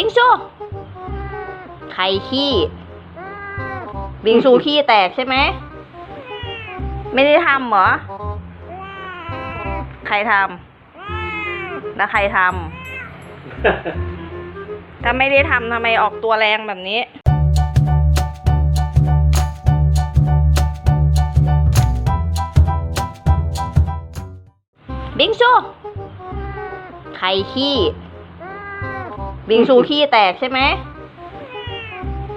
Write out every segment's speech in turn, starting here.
บิงซู ใครขี้ บิงซูขี้แตกใช่ไหม ไม่ได้ทำเหรอ ใครทำแล้วใครทำ ถ้าไม่ได้ทำทำไมออกตัวแรงแบบนี้บิงซู ใครขี้ บิงซูขี้แตกใช่ไหม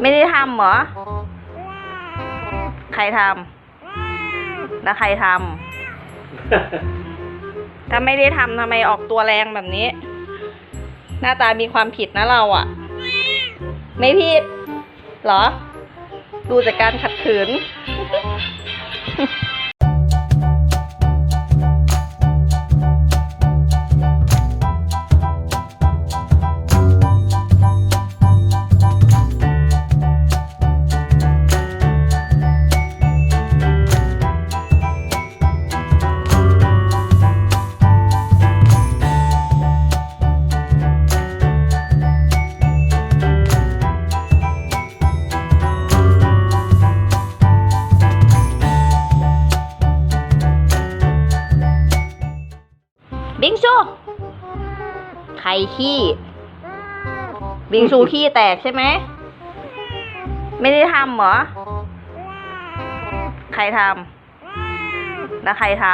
ไม่ได้ทำเหรอ ใครทำแล้วใครทำถ้าไม่ได้ทำทำไมออกตัวแรงแบบนี้ หน้าตามีความผิดนะเราอะไม่ผิด เหรอ ดูจากการขัดขืน บิงซูใครขี้ บิงซูขี้แตกใช่ไหม ไม่ได้ทำเหรอ ใครทำแล้วใครท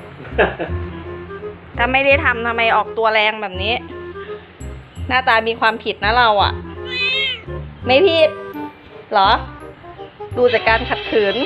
ำถ้าไม่ได้ทำทำไมออกตัวแรงแบบนี้ หน้าตามีความผิดนะเราอะไม่ผิด เหรอ ดูจากการขัดขืน